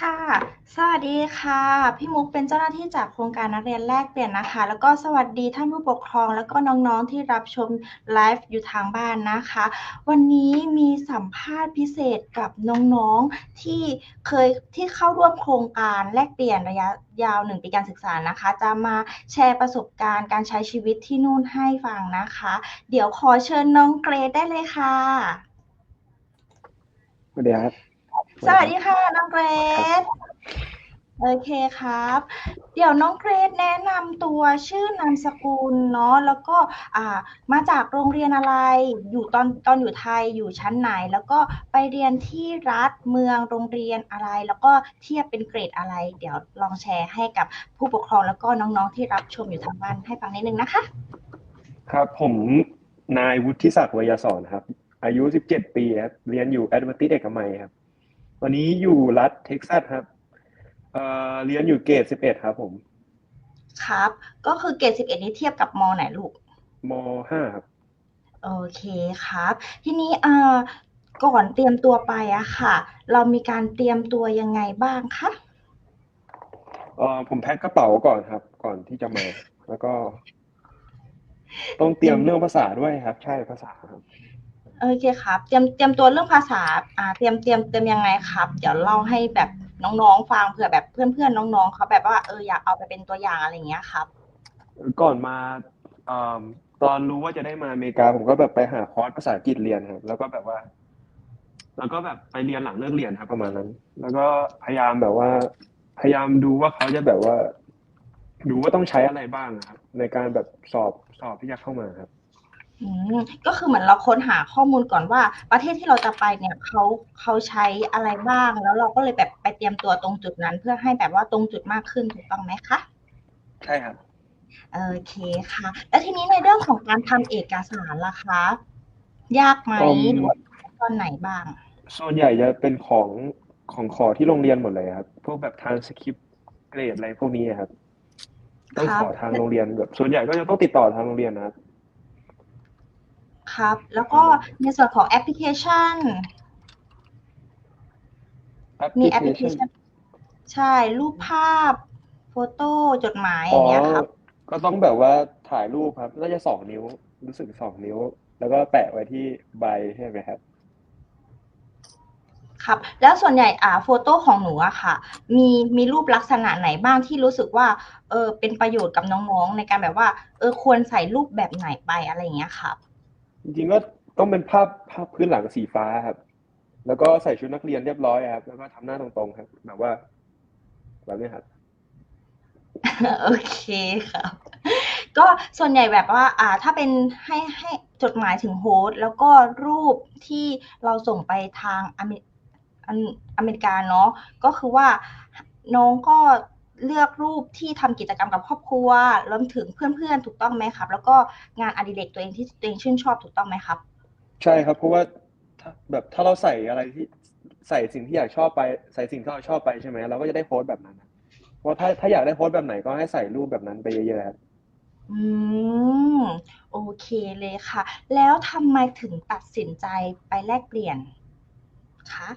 ค่ะ สวัสดีค่ะ พี่มุกเป็นเจ้าหน้าที่จากโครงการนักเรียนแลกเปลี่ยนนะคะ แล้วก็สวัสดีท่านผู้ปกครอง แล้วก็น้องๆที่รับชมไลฟ์อยู่ทางบ้านนะคะ วันนี้มีสัมภาษณ์พิเศษกับน้องๆที่เคยที่เข้าร่วมโครงการแลกเปลี่ยนระยะยาวหนึ่งปีการศึกษานะคะ จะมาแชร์ประสบการณ์การใช้ชีวิตที่นู่นให้ฟังนะคะ เดี๋ยวขอเชิญน้องเกรดได้เลยค่ะสวัสดีครับ สวัสดีค่ะน้องเกรซโอเคครับ เดี๋ยวน้องเกรซแนะนำตัวชื่อนามสกุลเนาะแล้วก็อ่ามาจากโรงเรียนอะไร อยู่ตอนตอนอยู่ไทยอยู่ชั้นไหน แล้วก็ไปเรียนที่รัฐเมืองโรงเรียนอะไร แล้วก็เทียบเป็นเกรดอะไร เดี๋ยวลองแชร์ให้กับผู้ปกครองแล้วก็น้องๆที่รับชมอยู่ทางบ้านให้ฟังนิดนึงนะคะ ครับผมนายวุฒิศักดิ์วยสอนครับ อายุ 17 ปีครับเรียนอยู่แอดเวนติสเอกมัยครับต อนนี้อยู่รัฐเท็กซัสครับเอ่อเรียนอยู่เกรด11ครับผม ครับ ก็คือเกรด11นี้เทียบกับมไหนลูกม5ครับ โอเคครับ ทีนี้เอ่อก่อนเตรียมตัวไปอะค่ะ เรามีการเตรียมตัวยังไงบ้างคะเอ่อผมแพ็คกระเป๋าก่อนครับ ก่อนที่จะมา แล้วก็ ต้องเตรียมเรื่องภาษาด้วยครับ ใช่ภาษาครับ โอเคครับ เตรียมเตรียมตัวเรื่องภาษา อ่า เตรียมเตรียมเตรียมยังไงครับ เดี๋ยวเล่าให้แบบน้องๆฟังเผื่อแบบเพื่อนๆน้องๆเขาแบบว่าเอออยากเอาไปเป็นตัวอย่างอะไรอย่างเงี้ยครับ ก่อนมาอ่อตอนรู้ว่าจะได้มาอเมริกาผมก็แบบไปหาคอร์สภาษาอังกฤษเรียนครับ แล้วก็แบบว่า แล้วก็แบบไปเรียนหลังเลิกเรียนครับประมาณนั้น แล้วก็พยายามแบบว่า พยายามดูว่าเขาจะแบบว่า ดูว่าต้องใช้อะไรบ้างครับ ในการแบบสอบสอบที่จะเข้ามาครับ อืมก็คือเหมือนเราค้นหาข้อมูลก่อนว่า ประเทศที่เราจะไปเนี่ยเขาเขาใช้อะไรบ้าง แล้วเราก็เลยแบบไปเตรียมตัวตรงจุดนั้น เพื่อให้แบบว่าตรงจุดมากขึ้นถูกต้องไหมคะใช่ครับโอเคค่ะ แล้วทีนี้ในเรื่องของการทำเอกสารล่ะคะ ยากไหมอืม หรือว่าตอนไหนบ้าง ส่วนใหญ่จะเป็นของของขอที่โรงเรียนหมดเลยครับ พวกแบบทางสคริปต์เกรดอะไรพวกนี้ครับต้องครับขอทางโรงเรียนแบบส่วนใหญ่ก็จะต้องติดต่อทางโรงเรียนนะครับ ครับ แล้วก็ในส่วนของแอปพลิเคชัน มีแอปพลิเคชัน ใช่ รูปภาพ โฟโต้ จดหมายอย่างเงี้ยครับ ก็ต้องแบบว่าถ่ายรูปครับน่าจะสองนิ้ว รู้สึกสองนิ้ว แล้วก็แปะไว้ที่ใบใช่ไหมครับครับแล้วส่วนใหญ่อ่าโฟโต้ของหนูอะค่ะ มีมีรูปลักษณะไหนบ้างที่รู้สึกว่าเออเป็นประโยชน์กับน้องๆ ในการแบบว่าเออควรใส่รูปแบบไหนไปอะไรอย่างเงี้ยครับ จริงๆก็ต้องเป็นภาพภาพพื้นหลังสีฟ้าครับ แล้วก็ใส่ชุดนักเรียนเรียบร้อยครับ แล้วก็ทำหน้าตรงๆครับแบบว่าแบบนี้ครับโอเคครับ ก็ส่วนใหญ่แบบว่า อ่า ถ้าเป็นให้ให้จดหมายถึงโฮสต์แล้วก็รูปที่เราส่งไปทางอเมริอเมริกาเนาะก็คือว่าน้องก็ เลือกรูปที่ทำกิจกรรมกับครอบครัวรวมถึงเพื่อนๆถูกต้องไหมครับ แล้วก็งานอดิเรกตัวเองที่ตัวเองชื่นชอบถูกต้องไหมครับ ใช่ครับเพราะว่าถ้าแบบถ้าเราใส่อะไรที่ใส่สิ่งที่อยากชอบไป ใส่สิ่งที่เราชอบไปใช่ไหมเราก็จะได้โพสต์แบบนั้นครับเพราะถ้าถ้าอยากได้โพสต์แบบไหนก็ให้ใส่รูปแบบนั้นไปเยอะๆครับอืมโอเคเลยค่ะ แล้วทำไมถึงตัดสินใจไปแลกเปลี่ยนคะ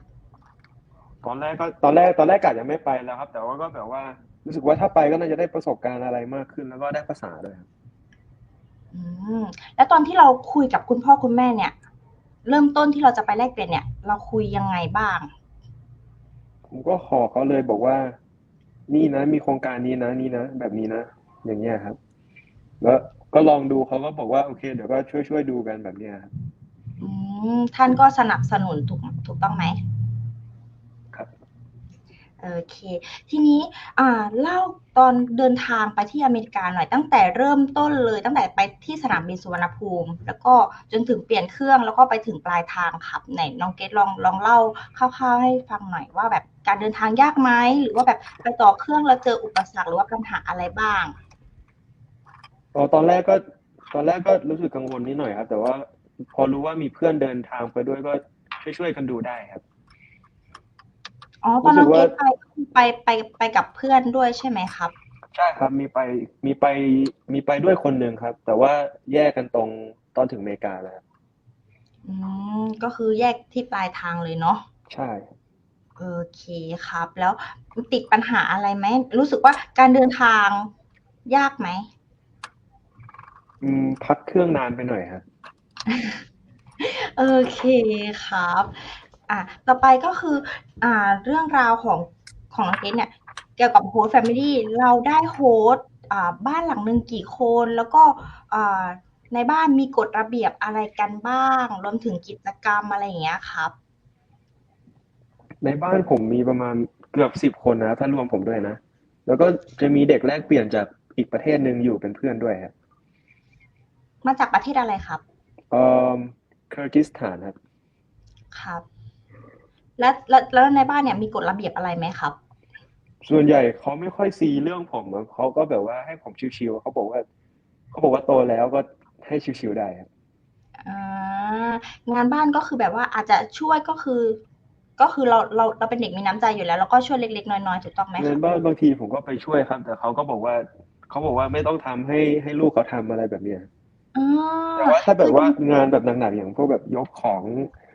ตอนแรกก็ตอนแรกตอนแรกกะจะไม่ไปแล้วครับ แต่ว่าก็แบบว่า รู้สึกว่าถ้าไปก็น่าจะได้ประสบการณ์อะไรมากขึ้น แล้วก็ได้ภาษาด้วยครับอืมแล้วตอนที่เราคุยกับคุณพ่อคุณแม่เนี่ย เริ่มต้นที่เราจะไปแลกเปลี่ยนเนี่ย เราคุยยังไงบ้าง ผมก็ขอเขาเลยบอกว่า นี่นะ มีโครงการนี้นะนี่นะแบบนี้นะอย่างเงี้ยครับ แล้วก็ลองดูเขาก็บอกว่าโอเค เดี๋ยวก็ช่วยช่วยดูกันแบบเนี้ยครับอืมท่านก็สนับสนุนถูกถูกต้องไหมครับ โอเค ทีนี้อ่าเล่าตอนเดินทางไปที่อเมริกาหน่อยตั้งแต่เริ่มต้นเลยตั้งแต่ไปที่สนามบินสุวรรณภูมิ แล้วก็จนถึงเปลี่ยนเครื่องแล้วก็ไปถึงปลายทางครับไหนน้องเกดลองลองเล่าคร่าวๆให้ฟังหน่อยว่าแบบการเดินทางยากไหมหรือว่าแบบไปต่อเครื่องแล้วเจออุปสรรคหรือว่าปัญหาอะไรบ้างตอนตอนแรกก็ตอนแรกก็รู้สึกกังวลนิดหน่อยครับ แต่ว่าพอรู้ว่ามีเพื่อนเดินทางไปด้วยก็ช่วยช่วยกันดูได้ครับ อ๋อตอนน้องรู้เกสึดกไปว่าไปไปไปกับเพื่อนด้วยใช่ไหมครับ ใช่ครับมีไปมีไปมีไปด้วยคนหนึ่งครับ แต่ว่าแยกกันตรงตอนถึงอเมริกาแล้วครับอืมก็คือแยกที่ปลายทางเลยเนาะใช่โอเคครับ แล้วติดปัญหาอะไรไหมรู้สึกว่าการเดินทางยากไหมอืมพักเครื่องนานไปหน่อยครับโอเคครับ อะต่อไปก็คืออ่าเรื่องราวของของน้องเกดเนี่ยเกี่ยวกับโฮสต์แฟมิลี่เราได้โฮสต์อ่าบ้านหลังหนึ่งกี่คนแล้วก็อ่าในบ้านมีกฎระเบียบอะไรกันบ้าง รวมถึงกิจกรรมอะไรอย่างเงี้ยครับ ในบ้านผมมีประมาณเกือบสิบคนนะถ้ารวมผมด้วยนะ แล้วก็จะมีเด็กแลกเปลี่ยนจากอีกประเทศหนึ่งอยู่เป็นเพื่อนด้วยครับมาจากประเทศอะไรครับเอ่อเคิร์กิสถานครับ ครับ และแล้วแล้วในบ้านเนี่ยมีกฎระเบียบอะไรไหมครับ ส่วนใหญ่เขาไม่ค่อยซีเรื่องผมอะเขาก็แบบว่าให้ผมชิวๆเขาบอกว่าเขาบอกว่าโตแล้วก็ให้ชิวๆได้ครับอ่างานบ้านก็คือแบบว่าอาจจะช่วยก็คือ ก็คือเราเราเราเป็นเด็กมีน้ำใจอยู่แล้วแล้วก็ช่วยเล็กๆน้อยๆถูกต้องไหมคงารันบบ้านบางทีผมก็ไปช่วยครับ แต่เขาก็บอกว่าเขาบอกว่าไม่ต้องทำให้ให้ลูกเขาทำอะไรแบบเนี้ยอ๋อแต่ว่าถ้าแบบว่างานแบบหนักๆอย่างพวกแบบยกของเอ่อ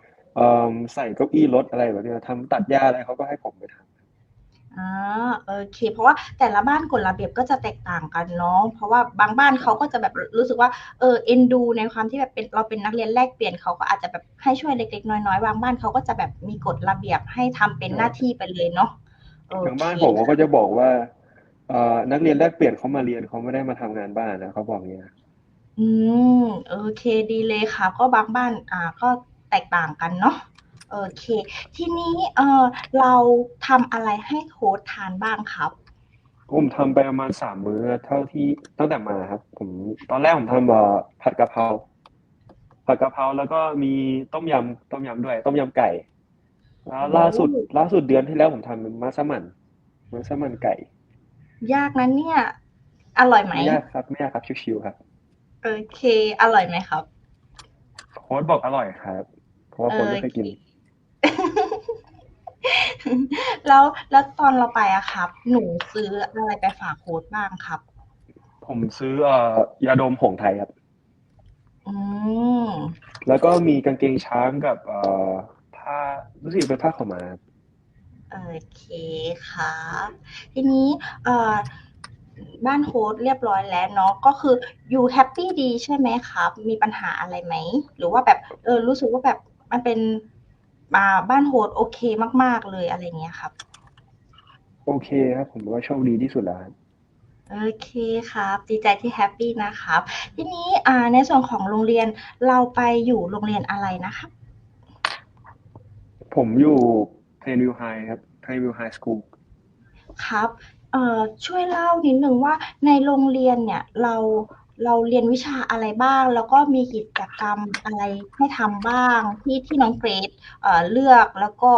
ใส่เก้าอี้รถอะไรแบบเนี้ยทำตัดหญ้าอะไรเขาก็ให้ผมไปทำอ่าโอเค เพราะว่าแต่ละบ้านกฎระเบียบก็จะแตกต่างกันเนาะเพราะว่าบางบ้านเขาก็จะแบบรู้สึกว่าเออเอ็นดู ในความที่แบบเป็นเราเป็นนักเรียนแลกเปลี่ยนเขาก็อาจจะแบบให้ช่วยเล็กๆน้อยๆบางบ้านเขาก็จะแบบมีกฎระเบียบให้ทำเป็นหน้าที่ไปเลยเนาะโออย่างเคบ้านผมเขาก็จะบอกว่าเอ่อนักเรียนแลกเปลี่ยนเขามาเรียนเขาไม่ได้มาทำงานบ้านนะเขาบอกอย่างเงี้ยอืมโอเคดีเลยค่ะ ก็บางบ้าน อ่า ก็ แตกต่างกันเนาะโอเค ทีนี้เออเราทำอะไรให้โค้ชทานบ้างครับ ผมทำไปประมาณสามมื้อเท่าที่ตั้งแต่มาครับ ผมตอนแรกผมทำเอ่อผัดกะเพราผัดกะเพราแล้วก็มีต้มยำต้มยำด้วย ต้มยำไก่แล้วล่าสุดโอ้ล่าสุดเดือนที่แล้วผมทำเป็นมัสมั่นมัสมั่นไก่ ยากนะเนี่ย อร่อยไหมไม่ยากครับไม่ยากครับชิวๆครับ โอเค อร่อยไหมครับ โค้ชบอกอร่อยครับ เพราะว่าคนไม่เคยกิน แล้วแล้วตอนเราไปอะครับ หนูซื้ออะไรไปฝากโค้ดบ้างครับ ผมซื้อเอ่อยาดมหงส์ไทยครับ อืมแล้วก็มีกางเกงช้างกับเอ่อผ้ารู้สึกเป็นผ้าขาวม้าครับโอเคครับทีนี้เอ่อบ้านโค้ดเรียบร้อยแล้วเนาะก็คืออยู่แฮปปี้ดีใช่ไหมครับ มีปัญหาอะไรไหม หรือว่าแบบเออรู้สึกว่าแบบ มันเป็นอ่าบ้านโฮสโอเคมาก ๆ เลยอะไรเงี้ยครับ โอเคครับ ผมว่าโชคดีที่สุดแล้วครับโอเคครับดีใจที่แฮปปี้นะครับ ทีนี้อ่าในส่วนของโรงเรียนเราไปอยู่โรงเรียนอะไรนะครับ ผมอยู่เพนวิวไฮครับเพนวิวไฮสคูลครับเอ่อช่วยเล่านิดนึงว่าในโรงเรียนเนี่ยเรา เราเรียนวิชาอะไรบ้าง แล้วก็มีกิจกรรมอะไรให้ทำบ้างที่ที่น้องเกรดเอ่อเลือกแล้วก็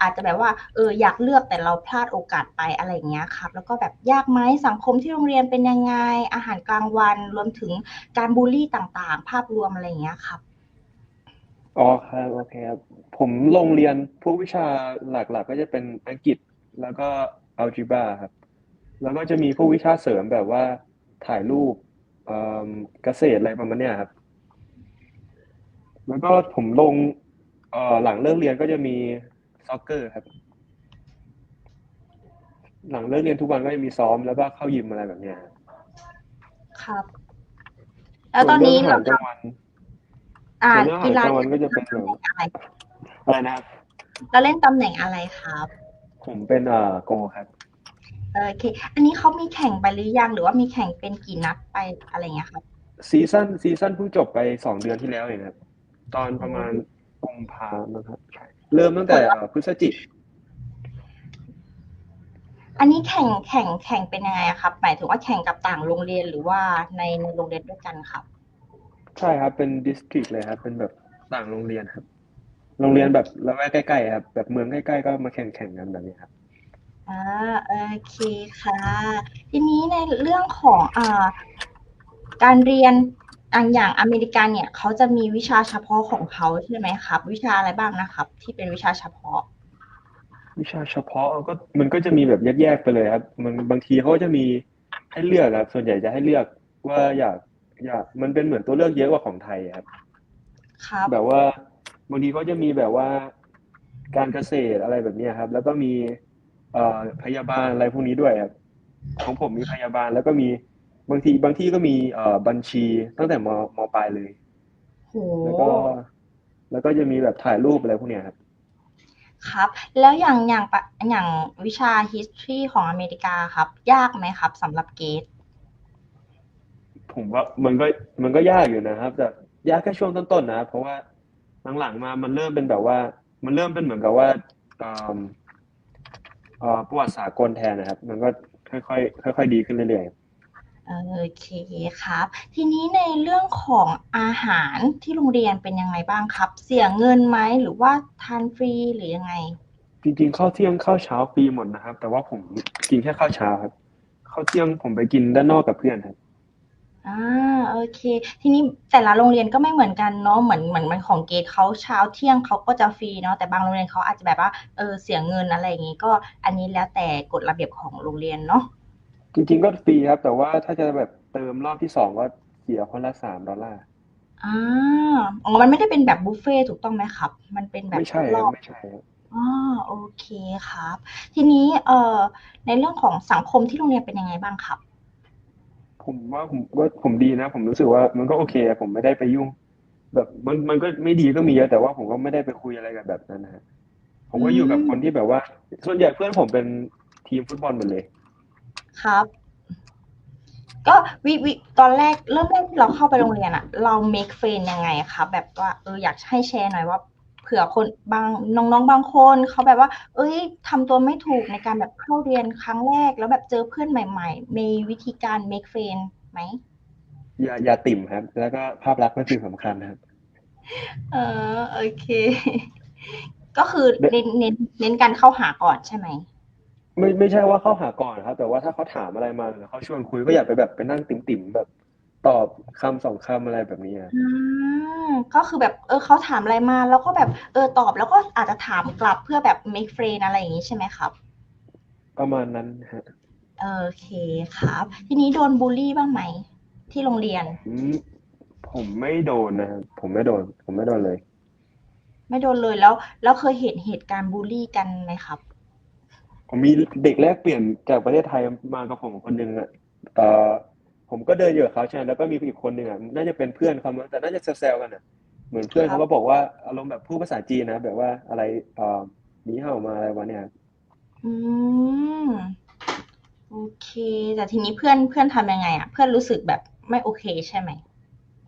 อาจจะแบบว่าเอออยากเลือกแต่เราพลาดโอกาสไปอะไรเงี้ยครับ แล้วก็แบบยากไหมสังคมที่โรงเรียนเป็นยังไง อาหารกลางวันรวมถึงการบูลลี่ต่างๆ ภาพรวมอะไรเงี้ยครับอ๋อครับโอเคครับผมลงเรียนพวกวิชาหลักๆก็จะเป็นอังกฤษแล้วก็อัลจีบราครับ แล้วก็จะมีพวกวิชาเสริมแบบว่าถ่ายรูป เอ่อเกษตรอะไรประมาณเนี้ยครับ แล้วก็ผมลงเอ่อหลังเลิกเรียนก็จะมีซ็อกเกอร์ครับ หลังเลิกเรียนทุกวันก็จะมีซ้อมแล้วก็เข้ายิมอะไรแบบเนี้ยครับครับ แล้วตอนนี้ส่วเราเรื่องอาหารกลางวันอ่าส่วนเรื่องอาหารกีฬากลางวันก็จะเป็นแบบอะไร อะไรนะครับ เราเล่นตำแหน่งอะไรครับ ผมเป็นเอ่อโกครับ โอเค อันนี้เขามีแข่งไปหรือยังหรือว่ามีแข่งเป็นกี่นัดไปอะไรเงี้ยครับซีซั่นซีซั่นเพิ่งจบไปสองเดือนที่แล้วเองครับตอนประมาณกุมภาพันธ์นะครับใช่เริ่มตั้งแต่เอ่อพฤศจิกอันนี้แข่งแข่งแข่งเป็นยังไงอะครับ หมายถึงว่าแข่งกับต่างโรงเรียนหรือว่าในในโรงเรียนด้วยกันครับ ใช่ครับเป็นดิสทริกเลยครับ เป็นแบบต่างโรงเรียนครับ โรงเรียนแบบละแวกใกล้ๆครับ แบบเมืองใกล้ๆก็มาแข่งแข่งกันแบบนี้ครับ อ่าโอเคค่ะ ทีนี้ในเรื่องของอ่าการเรียนอ่างอย่างอเมริกันเนี่ยเขาจะมีวิชาเฉพาะของเขาใช่ไหมครับ วิชาอะไรบ้างนะครับ ที่เป็นวิชาเฉพาะ วิชาเฉพาะก็มันก็จะมีแบบแยกๆไปเลยครับ มันบางทีเขาก็จะมีให้เลือกครับส่วนใหญ่จะให้เลือกว่าอยากอยากมันเป็นเหมือนตัวเลือกเยอะกว่าของไทยครับ ครับ แบบว่าบางทีเขาจะมีแบบว่าการเกษตรอะไรแบบเนี้ยครับ แล้วก็มี เอ่อพยาบาลอะไรพวกนี้ด้วยครับของผมมีพยาบาลแล้วก็มีบางทีบางที่ก็มีเอ่อบัญชีตั้งแต่มมปลายเลยโหแล้วก็ แล้วก็จะมีแบบถ่ายรูปอะไรพวกเนี้ยครับ ครับ แล้วอย่างอย่างปะอย่างวิชา history ของอเมริกาครับ ยากไหมครับสำหรับเกรดผมว่ามันก็มันก็ยากอยู่นะครับ แต่ยากแค่ช่วงต้นๆนะครับเพราะว่าหลังๆมามันเริ่มเป็นแบบว่า มันเริ่มเป็นเหมือนกับว่าเอ่อเอ่อ ประวัติสากลแทนนะครับ มันก็ค่อยๆค่อย ๆ ดีขึ้นเรื่อยๆโอเคครับ ทีนี้ในเรื่องของอาหารที่โรงเรียนเป็นยังไงบ้างครับ เสียเงินไหมหรือว่าทานฟรีหรือยังไง จริงๆข้าวเที่ยงข้าวเช้าฟรีหมดนะครับ แต่ว่าผมกินแค่ข้าวเช้าครับข้าวเที่ยงผมไปกินด้านนอกกับเพื่อนครับ อ่าโอเค ทีนี้แต่ละโรงเรียนก็ไม่เหมือนกันเนาะ เหมือน เหมือนมันของเกรดเขาเช้าเที่ยงเขาก็จะฟรีเนาะ แต่บางโรงเรียนเขาอาจจะแบบว่า เออ เสียเงิน อะไรอย่างงี้ ก็อันนี้แล้วแต่กฎระเบียบของโรงเรียนเนาะ จริง ๆ ก็ฟรีครับ แต่ว่าถ้าจะแบบเติมรอบที่สองก็เสียคนละสามดอลลาร์ อ่า อ๋อ มันไม่ได้เป็นแบบบุฟเฟ่ต์ถูกต้องไหมครับ มันเป็นแบบไม่ใช่รครัอบบ ไม่ใช่ครับ อ๋อ โอเคครับ ทีนี้ เอ่อ ในเรื่องของสังคมที่โรงเรียนเป็นยังไงบ้างครับ ผมว่าผมว่าผมดีนะ ผมรู้สึกว่ามันก็โอเคอะผมไม่ได้ไปยุ่ง แบบมันมันก็ไม่ดีก็มีเยอะแต่ว่าผมก็ไม่ได้ไปคุยอะไรกับแบบนั้นนะฮะผมก็อยู่กับคนที่แบบว่า ส่วนใหญ่เพื่อนผมเป็นทีมฟุตบอลหมดเลย ครับ ก็วิวิตอนแรกเริ่มแรกที่เราเข้าไปโรงเรียนอะเรา make friend ยังไงครับแบบว่าเอออยากให้แชร์หน่อยว่า เผื่อคนบางน้องๆบางคนเขาแบบว่า เอ้ยทำตัวไม่ถูกในการแบบเข้าเรียนครั้งแรก แล้วแบบเจอเพื่อนใหม่ ๆ มีวิธีการ make friend ไหมอย่าอย่าติ่มครับ แล้วก็ภาพลักษณ์เป็นสิ่งสำคัญนะครับ เออโอเค ก็คือเน้นเน้นเน้นการเข้าหาก่อนใช่ไหมไม่ไม่ใช่ว่าเข้าหาก่อนนะครับ แต่ว่าถ้าเขาถามอะไรมาหรือเขาชวนคุยก็อย่าไปแบบไปนั่งติ่มๆแบบตอบ คำสองคำอะไรแบบนี้ครับอ่าก็คือแบบเออเขาถามอะไรมา แล้วก็แบบเออตอบแล้วก็อาจจะถามกลับเพื่อแบบ make friend อะไรอย่างนี้ใช่ไหมครับ ประมาณนั้นฮะโอเคครับ ทีนี้โดนบูลลี่บ้างไหม ที่โรงเรียน อืมผมไม่โดนนะครับผมไม่โดน ผมไม่โดนเลย ไม่โดนเลยแล้ว แล้วเคยเห็นเหตุการณ์บูลลี่กันไหมครับ ผมมีเด็กแลกเปลี่ยนจากประเทศไทยมากับผมคนหนึ่งอะเอ่อ ผมก็เดินอยู่กับเขาใช่ไหมแล้วก็มีอีกคนหนึ่งอะน่าจะเป็นเพื่อนเขามั้งแต่น่าจะแซวๆกันอะเหมือนเพื่อนครับเขาก็บอกว่าอารมณ์แบบพูดภาษาจีนนะแบบว่าอะไรเอ่อหนีเห่ามาอะไรวะเนี่ยอืมโอเค แต่ทีนี้เพื่อนเพื่อนทำยังไงอะ เพื่อนรู้สึกแบบไม่โอเคใช่ไหม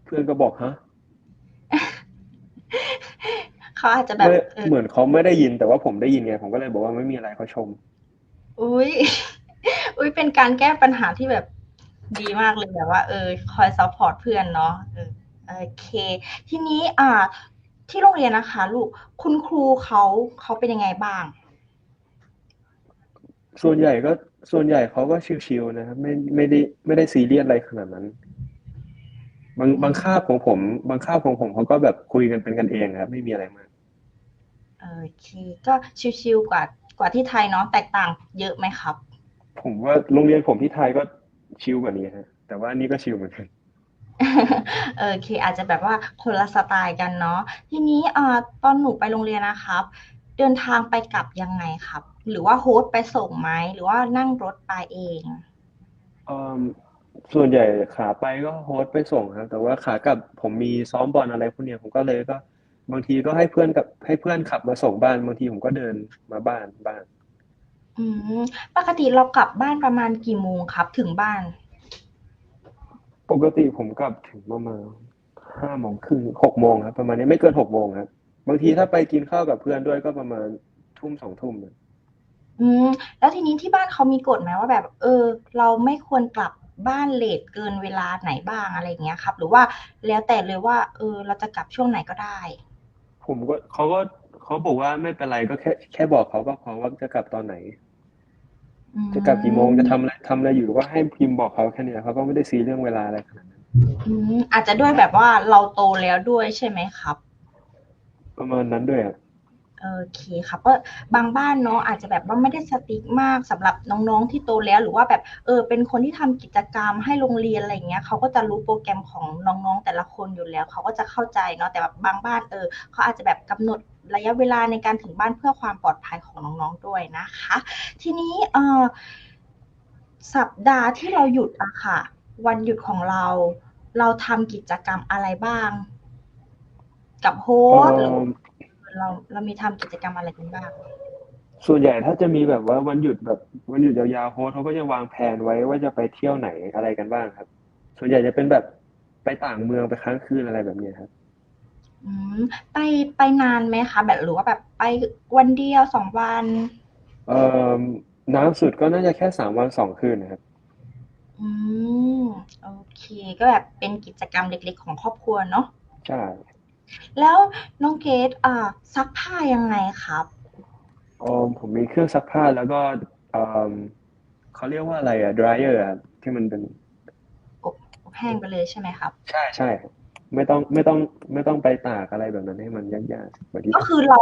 เพื่อนก็บอกฮะเขาอาจจะแบบไม่เออเหมือนเขาไม่ได้ยินแต่ว่าผมได้ยินไงผมก็เลยบอกว่าไม่มีอะไรเขาชม อุ้ยอุ้ยเป็นการแก้ปัญหาที่แบบ ดีมากเลยแบบว่า เออ คอยซัพพอร์ตเพื่อนเนาะเออโอเค ทีนี้อ่า ที่โรงเรียนนะคะ ลูกคุณครูเขาเขาเป็นยังไงบ้าง ส่วนใหญ่ก็ส่วนใหญ่เขาก็ชิวๆนะครับไม่ไม่ได้ไม่ได้ซีเรียสอะไรขนาดนั้น บางบางคาบของผม บางคาบของผมเขาก็แบบคุยกันเป็นกันเองครับไม่มีอะไรมากโอเค ก็ชิวๆกว่ากว่าที่ไทยเนาะแตกต่างเยอะไหมครับ ผมว่าโรงเรียนผมที่ไทยก็ ชิลกว่านี้ฮะแต่ว่านี่ก็ชิลเหมือนกันโอเค อาจจะแบบว่าคนละสไตล์กันเนาะทีนี้อ่าตอนหนูไปโรงเรียนนะครับ เดินทางไปกลับยังไงครับ หรือว่าโฮสต์ไปส่งไหมหรือว่านั่งรถไปเองเอ่อส่วนใหญ่ขาไปก็โฮสต์ไปส่งครับ แต่ว่าขากลับผมมีซ้อมบอลอะไรพวกเนี้ยผมก็เลยก็ บางทีก็ให้เพื่อนกับให้เพื่อนขับมาส่งบ้าน บางทีผมก็เดินมาบ้านบ้าง อืม ปกติเรากลับบ้านประมาณกี่โมงครับ ถึงบ้าน ปกติผมกลับถึงประมาณห้าโมงครึ่งหกโมงครับ ประมาณนี้ไม่เกินหกโมงครับบางทีถ้าไปกินข้าวกับเพื่อนด้วยก็ประมาณทุ่มสองทุ่มนะอืม แล้วทีนี้ที่บ้านเขามีกฎไหมว่าแบบ เออ เราไม่ควรกลับบ้านเลทเกินเวลาไหนบ้างอะไรอย่างเงี้ยครับ หรือว่าแล้วแต่เลยว่า เออ เราจะกลับช่วงไหนก็ได้ ผมก็เขาก็เขาบอกว่าไม่เป็นไรก็แค่แค่บอกเขาก็พอว่าจะกลับตอนไหนอืม จะกลับกี่โมงจะทำอะไรทำอะไรอยู่ก็ให้พิมพ์บอกเขาแค่เนี้ยเขาก็ไม่ได้ซีเรื่องเวลาอะไรขนาดนั้นอืมอาจจะด้วยแบบว่าเราโตแล้วด้วยใช่ไหมครับ ประมาณนั้นด้วยอะ โอเคครับก็บางบ้านเนาะอาจจะแบบว่าไม่ได้สติ๊กมากสำหรับน้องๆที่โตแล้วหรือว่าแบบเออเป็นคนที่ทำกิจกรรมให้โรงเรียนอะไรเงี้ยเขาก็จะรู้โปรแกรมของน้องๆแต่ละคนอยู่แล้วเขาก็จะเข้าใจเนาะแต่แบบบางบ้านเออเขาอาจจะแบบกำหนดระยะเวลาในการถึงบ้านเพื่อความปลอดภัยของน้องๆด้วยนะคะ ทีนี้เออสัปดาห์ที่เราหยุดอะค่ะ วันหยุดของเรา เราทำกิจกรรมอะไรบ้าง กับโฮสต์ เราเรามีทำกิจกรรมอะไรกันบ้าง ส่วนใหญ่ถ้าจะมีแบบว่าวันหยุดแบบวันหยุดยาวๆโฮสต์เขาก็จะวางแผนไว้ว่าจะไปเที่ยวไหนอะไรกันบ้างครับ ส่วนใหญ่จะเป็นแบบไปต่างเมืองไปค้างคืนอะไรแบบเนี้ยครับอืมไปไปนานไหมคะ แบบหรือว่าแบบไปวันเดียวสองวันเอ่อน้ำสุดก็น่าจะแค่สามวันสองคืนนะครับ อืม โอเค ก็แบบเป็นกิจกรรมเล็กๆของครอบครัวเนาะใช่ แล้วน้องเกดอ่าซักผ้ายังไงครับเอ่อผมมีเครื่องซักผ้าแล้วก็เอ่อเขาเรียกว่าอะไรอะ dryer อะที่มันเป็นอบอบแห้งไปเลยใช่ไหมครับ ใช่ใช่ครับไม่ต้องไม่ต้องไม่ต้องไปตากอะไรแบบนั้นให้มันยากๆเหมือนที่ก็คือเรา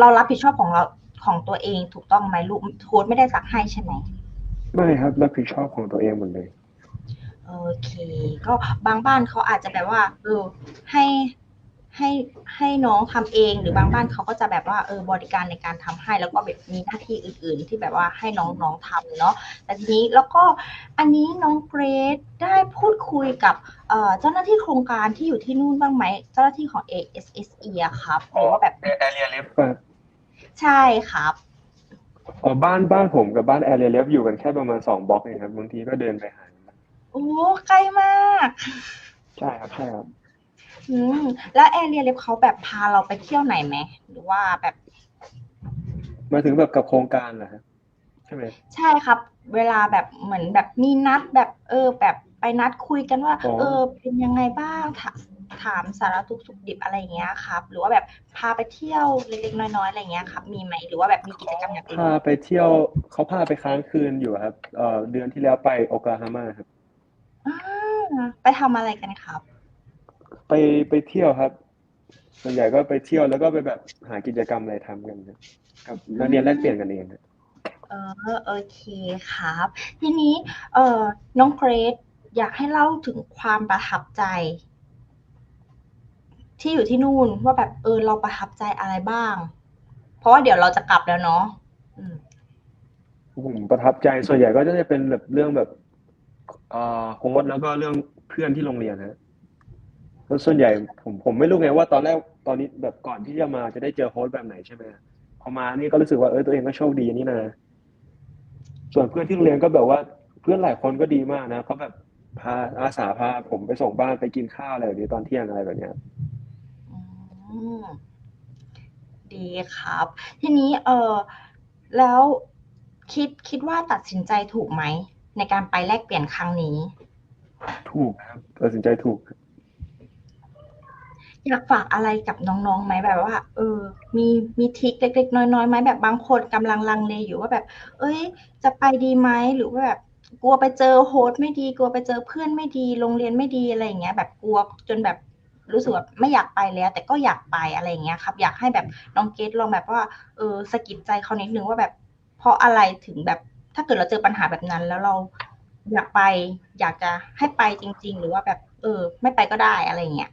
เรารับผิดชอบของเราของตัวเองถูกต้องไหมลูกโค้ดไม่ได้ซักให้ใช่ไหมไม่ครับรับผิดชอบของตัวเองหมดเลย โอเค ก็บางบ้านเขาอาจจะแบบว่าเออให้ ให้ให้น้องทำเองหรือบางบ้านเขาก็จะแบบว่าเออบริการในการทำให้ แล้วก็แบบมีหน้าที่อื่น ๆ ที่แบบว่าให้น้องๆทำเนาะแต่ทีนี้แล้วก็อันนี้น้องเกรดได้พูดคุยกับเอ่อเจ้าหน้าที่โครงการที่อยู่ที่นู่นบ้างไหมเจ้าหน้าที่ของ ASSE อะครับหรือว่าแบบแอเรียเลฟป่ะใช่ครับอ๋อบ้านบ้านผมกับบ้านแอเรียเลฟอยู่กันแค่ประมาณสองบล็อกเองครับบางทีก็เดินไปหาโอ้ใกล้มาก ใช่ครับใช่ครับ อืมแล้วแอเรียเล็บเขาแบบพาเราไปเที่ยวไหนไหมหรือว่าแบบ มาถึงแบบกับโครงการเหรอครับใช่ไหม ใช่ครับ เวลาแบบเหมือนแบบมีนัดแบบ เออ แบบไปนัดคุยกันว่า อ๋อ เออ เป็นยังไงบ้างถาถามสารทุกข์สุขดิบอะไรอย่างเงี้ยครับ หรือว่าแบบพาไปเที่ยวเล็กๆน้อยๆอะไรอย่างเงี้ยครับ มีไหมหรือว่าแบบมีกิจกรรมอย่างอื่นพาไปเที่ยวเขาพาไปค้างคืนอยู่ครับเอ่อเดือนที่แล้วไปโอคลาโฮมาครับ อ่าไปทำอะไรกันครับ ไปไปเที่ยวครับ ส่วนใหญ่ก็ไปเที่ยวแล้วก็ไปแบบหากิจกรรมอะไรทำกันครับกับนักเรียนแลกเปลี่ยนกันเองครับเออโอเคครับ ทีนี้ เออน้องเกรซอยากให้เล่าถึงความประทับใจ ที่อยู่ที่นู่นว่าแบบเออเราประทับใจอะไรบ้าง เพราะว่าเดี๋ยวเราจะกลับแล้วเนาะอืมผมประทับใจส่วนใหญ่ก็จะเป็นแบบเรื่องแบบเอ่อโฮสต์แล้วก็เรื่องเพื่อนที่โรงเรียนนะ เพราะส่วนใหญ่ผมผมไม่รู้ไงว่าตอนแรกตอนนี้แบบก่อนที่จะมาจะได้เจอโฮสต์แบบไหนใช่ไหมพอมานี่ก็รู้สึกว่าเออตัวเองก็โชคดีนี่นะส่วนเพื่อนที่โรงเรียนก็แบบว่าเพื่อนหลายคนก็ดีมากนะเขาแบบพาอาสาพาผมไปส่งบ้านไปกินข้าวอะไรแบบนี้ตอนเที่ยงอะไรแบบเนี้ยอืมดีครับ ทีนี้เออแล้วคิดคิดว่าตัดสินใจถูกไหม ในการไปแลกเปลี่ยนครั้งนี้ ถูกครับตัดสินใจถูก อยากฝากอะไรกับน้องๆไหมแบบว่า เออ มีมีทริคเล็กๆน้อยๆไหมแบบบางคนกำลังลังเลอยู่ว่าแบบ เอ้ย จะไปดีไหมหรือว่าแบบกลัวไปเจอโฮสไม่ดี กลัวไปเจอเพื่อนไม่ดี โรงเรียนไม่ดีอะไรอย่างเงี้ย แบบกลัวจนแบบรู้สึกแบบไม่อยากไปแล้ว แต่ก็อยากไปอะไรอย่างเงี้ยครับ อยากให้แบบน้องเกดลองแบบว่าเออสะกิดใจเขานิดนึงว่าแบบ เพราะอะไรถึงแบบถ้าเกิดเราเจอปัญหาแบบนั้น แล้วเราอยากไป อยากจะให้ไปจริง ๆ หรือว่าแบบ เออ ไม่ไปก็ได้อะไรอย่างเงี้ย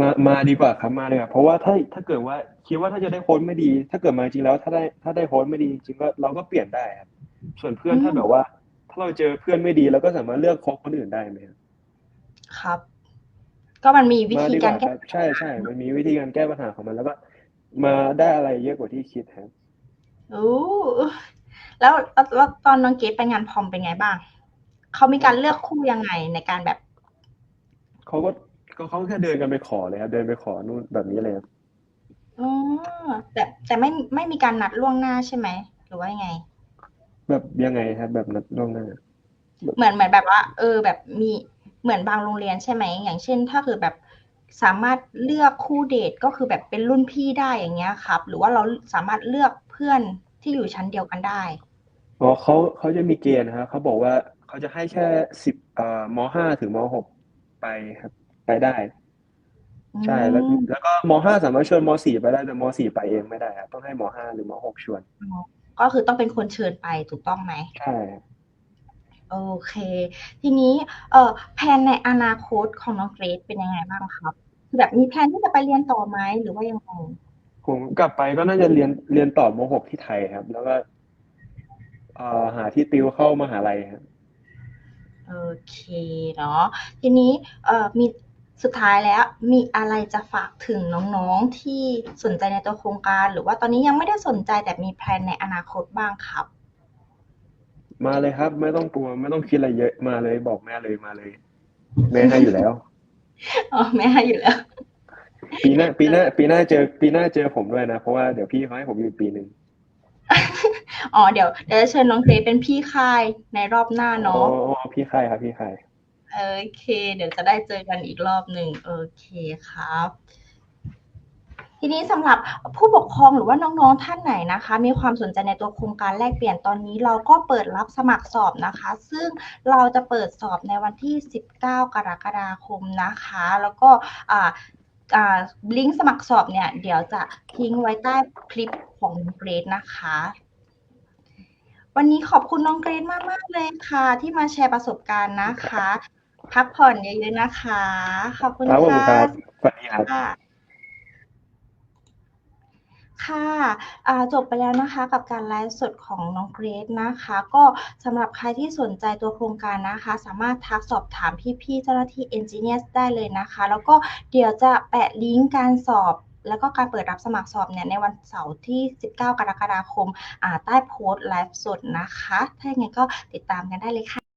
มามาดีกว่าครับมาเลยครับเพราะว่าถ้าถ้าเกิดว่าคิดว่าถ้าจะได้โค้ชไม่ดี ถ้าเกิดมาจริงแล้วถ้าได้ถ้าได้โค้ชไม่ดีจริงก็เราก็เปลี่ยนได้ครับส่วนเพื่อนอืมถ้าแบบว่า ถ้าเราเจอเพื่อนไม่ดีเราก็สามารถเลือกโค้ชคนอื่นได้ไหมครับครับก็มันมีวิมาธีดีกการว่าคแก้รับใช่ใช่มันมีวิธีการแก้ปัญหาของมันแล้วก็มาได้อะไรเยอะกว่าที่คิดครับโอ้แล้วแล้วแล้วตอนน้องเกดไปงานพรอมเป็นไงบ้างเขามีการเลือกคู่ยังไงในการแบบเขาก็ ก็เขาแค่เดินกันไปขอเลยครับเดินไปขอนู่นแบบนี้เลยครับอ๋อแต่แต่ไม่ไม่มีการนัดล่วงหน้าใช่ไหมหรือว่ายังไง แบบยังไงครับ แบบนัดล่วงหน้า เหมือนเหมือนแบบว่า เออ แบบมีเหมือนบางโรงเรียนใช่ไหมอย่างเช่น ถ้าคือแบบสามารถเลือกคู่เดทก็คือแบบเป็นรุ่นพี่ได้อย่างเงี้ยครับ หรือว่าเราสามารถเลือกเพื่อนที่อยู่ชั้นเดียวกันได้อ๋อเขาเขาจะมีเกณฑ์นะครับเขาบอกว่าเขาจะให้แค่สิบเอ่อมห้าถึงมหกไปครับ ไปได้ ใช่แล้วอืมแล้วก็มห้าสามารถชวนมสี่ไปได้แต่มสี่ไปเองไม่ได้ครับต้องให้มห้าหรือมหกชวนก็คือต้องเป็นคนเชิญไปถูกต้องไหมใช่ครับโอเค ทีนี้เออแผนในอนาคตของน้องเกรซเป็นยังไงบ้างครับคือแบบมีแผนที่จะไปเรียนต่อไหมหรือว่ายังไงผมกลับไปก็น่าจะเรียนเรียนต่อม .6 ที่ไทยครับ แล้วก็เอ่อหาที่ติวเข้ามหาลัยครับโอเคเนาะทีนี้เอ่อมี สุดท้ายแล้วมีอะไรจะฝากถึงน้องๆที่สนใจในตัวโครงการ หรือว่าตอนนี้ยังไม่ได้สนใจแต่มีแพลนในอนาคตบ้างครับ มาเลยครับ ไม่ต้องกลัวไม่ต้องคิดอะไรเยอะมาเลย บอกแม่เลยมาเลย แม่ให้อยู่แล้วอ๋อแม่ให้อยู่แล้ว ปีหน้าปีหน้าปีหน้าเจอปีหน้าเจอผมด้วยนะเพราะว่าเดี๋ยวพี่เขาให้ผมอยู่อีกปีหนึ่งอ๋อเดี๋ยวเดี๋ยวจะเชิญน้องเกรซเป็นพี่ค่ายในรอบหน้าอ๋อเนาะอ๋อพี่ค่ายครับพี่ค่าย โอเค เดี๋ยวจะได้เจอกันอีกรอบหนึ่งโอเคครับ ทีนี้สำหรับผู้ปกครองหรือว่าน้องๆท่านไหนนะคะ มีความสนใจในตัวโครงการแลกเปลี่ยนตอนนี้เราก็เปิดรับสมัครสอบนะคะ ซึ่งเราจะเปิดสอบในวันที่ 19 กรกฎาคมนะคะ แล้วก็อ่าอ่าลิงก์สมัครสอบเนี่ย เดี๋ยวจะทิ้งไว้ใต้คลิปของน้องเกรดนะคะวันนี้ขอบคุณน้องเกรดมาก ๆ เลยค่ะ ที่มาแชร์ประสบการณ์นะคะ พักผ่อนเยอะๆนะคะ ขอบคุณครับผมค่ะครับสวัสดีครับค่ะค่ะอ่าจบไปแล้วนะคะกับการไลฟ์สดของน้องเกรซนะคะ ก็สำหรับใครที่สนใจตัวโครงการนะคะ สามารถทักสอบถามพี่ๆเจ้าหน้าที่ Engineers ได้เลยนะคะ แล้วก็เดี๋ยวจะแปะลิงก์การสอบแล้วก็การเปิดรับสมัครสอบเนี่ยในวันเสาร์ที่ 19 กรกฎาคมอ่าใต้โพสต์ไลฟ์สดนะคะ ถ้าอย่างไงก็ติดตามกันได้เลยค่ะ